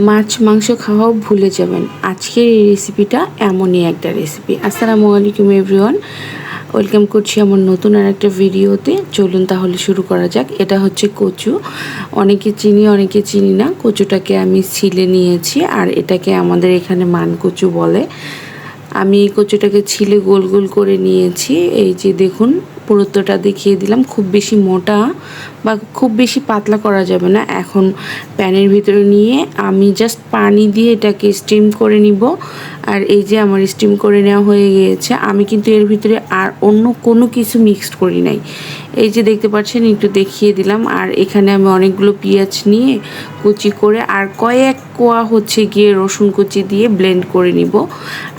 মাছ, মাংস খাওয়াও ভুলে যাবেন। আজকের এই রেসিপিটা এমনই একটা রেসিপি আসসালামু আলাইকুম এভরিওয়ান ওয়েলকাম করছি আমার নতুন আর একটা ভিডিওতে চলুন তাহলে শুরু করা যাক। এটা হচ্ছে কচু। অনেকে চিনি অনেকে চিনি না। কচুটাকে আমি ছিলে নিয়েছি আর এটাকে আমাদের এখানে মান কচু বলে। আমি কচুটাকে ছিলে গোল গোল করে নিয়েছি। এই যে দেখুন পুরুত্বটা দেখিয়ে দিলাম। খুব বেশি মোটা বা খুব বেশি পাতলা করা যাবে না। এখন প্যানের ভিতরে নিয়ে আমি জাস্ট পানি দিয়ে এটাকে স্টিম করে নিব। আর এই যে আমার স্টিম করে নেওয়া হয়ে গিয়েছে, আমি কিন্তু এর ভিতরে আর অন্য কোনো কিছু মিক্সড করি নাই। এই যে দেখতে পাচ্ছেন, একটু দেখিয়ে দিলাম। আর এখানে আমি অনেকগুলো পেঁয়াজ নিয়ে কুচি করে আর কয়েক কোয়া হচ্ছে গিয়ে রসুন কুচি দিয়ে ব্লেন্ড করে নিব।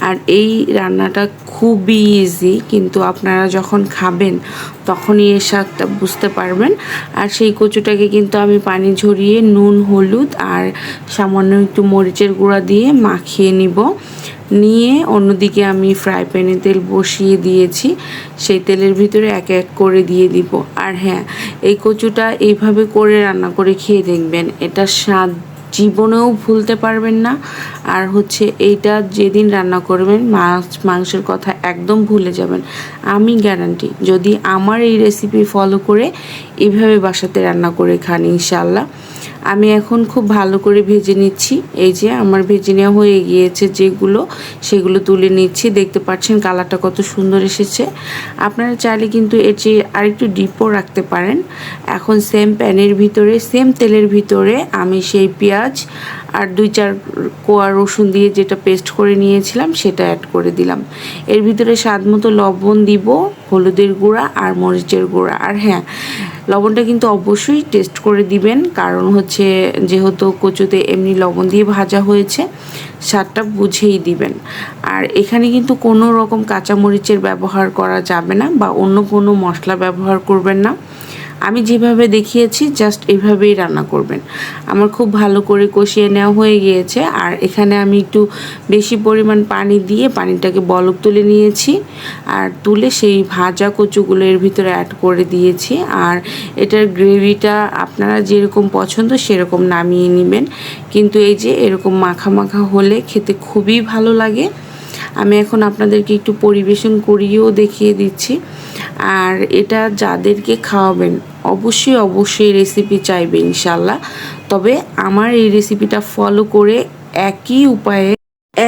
আর এই রান্নাটা খুবই ইজি কিন্তু আপনারা যখন খাবেন তখনই এর স্বাদটা বুঝতে পারবেন। আর সেই কচুটাকে কিন্তু আমি পানি ঝরিয়ে নুন, হলুদ আর সামান্য একটু মরিচের গুঁড়া দিয়ে মাখিয়ে নিব। নিয়ে অন্যদিকে আমি ফ্রাই প্যানে তেল বসিয়ে দিয়েছি। সেই তেলের ভিতরে এক এক করে দিয়ে দিব। আর হ্যাঁ এই কচুটা এইভাবে করে রান্না করে খেয়ে দেখবেন। এটা স্বাদ জীবনেও ভুলতে পারবেন না। আর হচ্ছে এইটা যেদিন রান্না করবেন, মাছ, মাংসের কথা একদম ভুলে যাবেন। আমি গ্যারান্টি যদি আমার এই রেসিপি ফলো করে এইভাবে বাসাতে রান্না করে খান ইনশাল্লাহ আমি এখন খুব ভালো করে ভেজে নিচ্ছি। এই যে আমার ভেজে নেওয়া হয়ে গিয়েছে যেগুলো, সেগুলো তুলে নিচ্ছি। দেখতে পাচ্ছেন কালারটা কত সুন্দর এসেছে। আপনারা চাইলে কিন্তু এর চেয়ে আরেকটু ডিপও রাখতে পারেন। এখন সেম প্যানের ভিতরে সেম তেলের ভিতরে আমি সেই পেঁয়াজ আর দুই চার কোয়া রসুন দিয়ে যেটা পেস্ট করে নিয়েছিলাম, সেটা অ্যাড করে দিলাম। এর ভিতরে স্বাদ মতো লবণ দিব, হলুদের গুঁড়া আর মরিচের গুঁড়া। আর হ্যাঁ লবণটা কিন্তু অবশ্যই টেস্ট করে দিবেন। কারণ হচ্ছে যেহেতু কচুতে এমনি লবণ দিয়ে ভাজা হয়েছে, স্বাদটা বুঝেই দিবেন। আর এখানে কিন্তু কোনো রকম কাঁচামরিচের ব্যবহার করা যাবে না বা অন্য কোনো মশলা ব্যবহার করবেন না। আমি যেভাবে দেখিয়েছি জাস্ট এভাবেই রান্না করবেন। আমার খুব ভালো করে কষিয়ে নেওয়া হয়ে গিয়েছে, আর এখানে আমি একটু বেশি পরিমাণ পানি দিয়ে পানিটাকে বলক তুলে নিয়েছি, আর তুলে সেই ভাজা কচুগুলো এর ভিতরে অ্যাড করে দিয়েছি, আর এটার গ্রেভিটা আপনারা যেরকম পছন্দ সেরকম নামিয়ে নেবেন। কিন্তু এই যে এরকম মাখা মাখা হলে খেতে খুবই ভালো লাগে। আমি এখন আপনাদেরকে একটু পরিবেশন করিয়েও দেখিয়ে দিচ্ছি। আর এটা যাদেরকে খাওয়াবেন, অবশ্যই অবশ্যই রেসিপি চাইবে ইনশাল্লাহ তবে আমার এই রেসিপিটা ফলো করে একই উপায়ে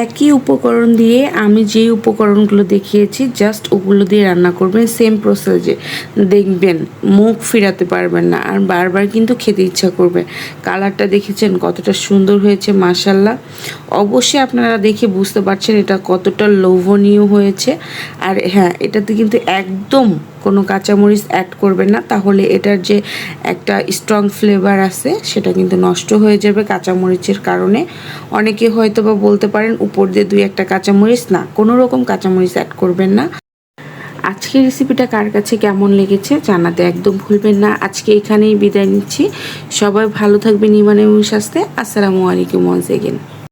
একই উপকরণ দিয়ে আমি যেই উপকরণগুলো দেখিয়েছি জাস্ট ওগুলো দিয়ে রান্না করবেন সেম প্রসেসে দেখবেন, মুখ ফিরাতে পারবেন না, আর বারবার কিন্তু খেতে ইচ্ছা করবে। কালারটা দেখেছেন কতটা সুন্দর হয়েছে মাসাল্লাহ অবশ্যই আপনারা দেখে বুঝতে পারছেন এটা কতটা লোভনীয় হয়েছে। আর হ্যাঁ এটাতে কিন্তু একদম কোনো কাঁচামরিচ অ্যাড করবেন না, তাহলে এটার যে একটা স্ট্রং ফ্লেভার আছে, সেটা কিন্তু নষ্ট হয়ে যাবে কাঁচামরিচের কারণে। অনেকে হয়তো বা বলতে পারেন উপর দিয়ে দুই একটা কাঁচামরিচ, না, কোনো রকম কাঁচামরিচ অ্যাড করবেন না। আজকের রেসিপিটা কার কাছে কেমন লেগেছে জানাতে একদম ভুলবেন না। আজকে এখানেই বিদায় নিচ্ছি। সবাই ভালো থাকবেন ইমান এবং স্বাস্থ্যে। আসসালামু আলাইকুম ওয়ান্স এগেন